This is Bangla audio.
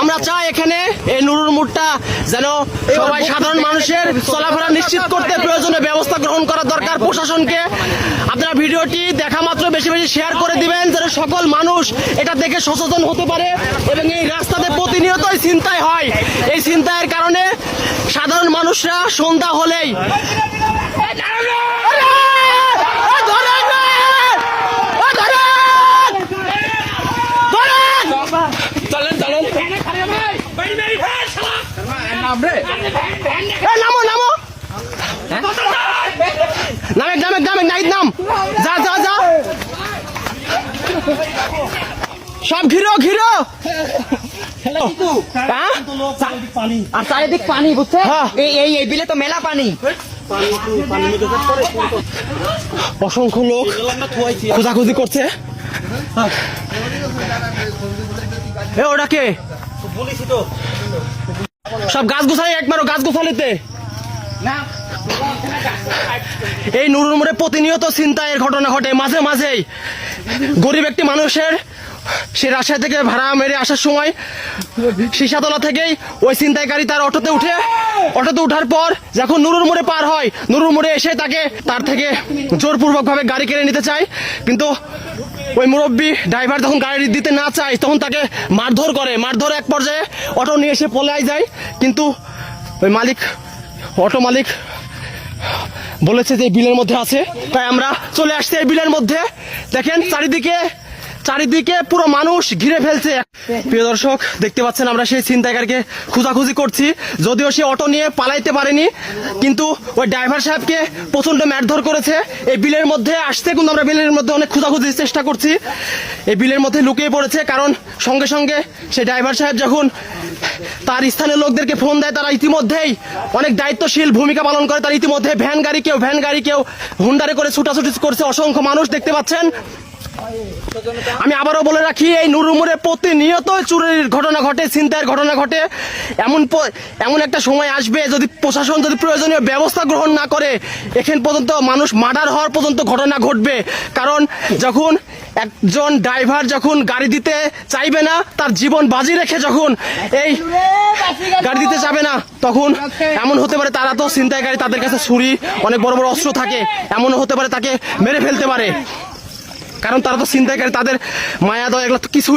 আমরা চাই এখানে এই নুরুর মুড়টা যেন সবাই সাধারণ মানুষের চলাফেরা নিশ্চিত করতে প্রয়োজনে ব্যবস্থা গ্রহণ করা দরকার প্রশাসনকে। আপনারা ভিডিওটি দেখা মাত্র বেশি বেশি শেয়ার করে দিবেন, যেন সকল মানুষ এটা দেখে সচেতন হতে পারে এবং এই রাস্তাতে প্রতিনিয়তই চিন্তায় হয়। এই চিন্তায়ের কারণে সাধারণ মানুষরা সন্ধ্যা হলেই নামো নামো নামে নামে নামে নাইট নাম যা যা যা সব ঘিরো ঘিরো? আর চারিদিক পানি বুঝছে? হ্যাঁ। এই এই এই বিলে তো মেলা পানি। অসংখ্য লোক খোঁজাখুঁজি করছে। এ ওটা কে? সব গাছ গোছালি একবারও গাছ গোছালিতে? এই নুরুর মোড়ে প্রতিনিয়ত চিন্তায়ের ঘটনা ঘটে মাঝে মাঝেই। গরিব একটি মানুষের সে রাজশাহী থেকে ভাড়া মেরে আসার সময় সিসাতলা থেকেই ওই ছিনতাইকারী তার অটোতে উঠে, অটোতে উঠার পর যখন নুরুর মোড়ে পার হয়, নুরুর মোড়ে এসে তাকে তার থেকে জোরপূর্বক ভাবে গাড়ি কেড়ে নিতে চায়। কিন্তু ওই মুরব্বী ড্রাইভার যখন গাড়ি দিতে না চায়, তখন তাকে মারধর করে। মারধর এক পর্যায়ে অটো নিয়ে এসে পলায় যায়। কিন্তু ওই মালিক, অটো মালিক বলেছে যে বিলের মধ্যে আছে। তাই আমরা চলে আসছি এই বিলের মধ্যে। দেখেন চারিদিকে চারিদিকে পুরো মানুষ ঘিরে ফেলছে। প্রিয় দর্শক, দেখতে পাচ্ছেন আমরা সেই ছিনতাইকারকে খোঁজাখুঁজি করছি। যদিও সে অটো নিয়ে পালাইতে পারেনি, কিন্তু ওই ড্রাইভার সাহেবকে প্রচণ্ড মারধর করেছে। এই বিলের মধ্যে আসতে কিন্তু আমরা বিলের মধ্যে অনেক খোঁজাখুঁজির চেষ্টা করছি। এই বিলের মধ্যে লুকিয়ে পড়েছে, কারণ সঙ্গে সঙ্গে সেই ড্রাইভার সাহেব যখন তার স্থানীয় লোকদেরকে ফোন দেয়, তারা ইতিমধ্যেই অনেক দায়িত্বশীল ভূমিকা পালন করে। তার ইতিমধ্যে ভ্যান গাড়ি কেউ, ভ্যান গাড়ি কেউ হুন্ডারে করে ছুটাছুটি করছে। অসংখ্য মানুষ দেখতে পাচ্ছেন। আমি আবারও বলে রাখি, এই নুরুমুরে প্রতিনিয়ত চুরির ঘটনা ঘটে, ছিনতাইয়ের ঘটনা ঘটে। এমন এমন একটা সময় আসবে যদি প্রশাসন যদি প্রয়োজনীয় ব্যবস্থা গ্রহণ না করে, এখান পর্যন্ত মানুষ মার্ডার হওয়ার পর্যন্ত ঘটনা ঘটবে। কারণ যখন একজন ড্রাইভার যখন গাড়ি দিতে চাইবে না, তার জীবন বাজি রেখে যখন এই গাড়ি দিতে যাবে না, তখন এমন হতে পারে তারা তো ছিনতাইকারী, তাদের কাছে ছুরি, অনেক বড় বড় অস্ত্র থাকে। এমনও হতে পারে তাকে মেরে ফেলতে পারে। কারণ তারা তো চিন্তায় তাদের মায়া দয়া এগুলো তো কিছুই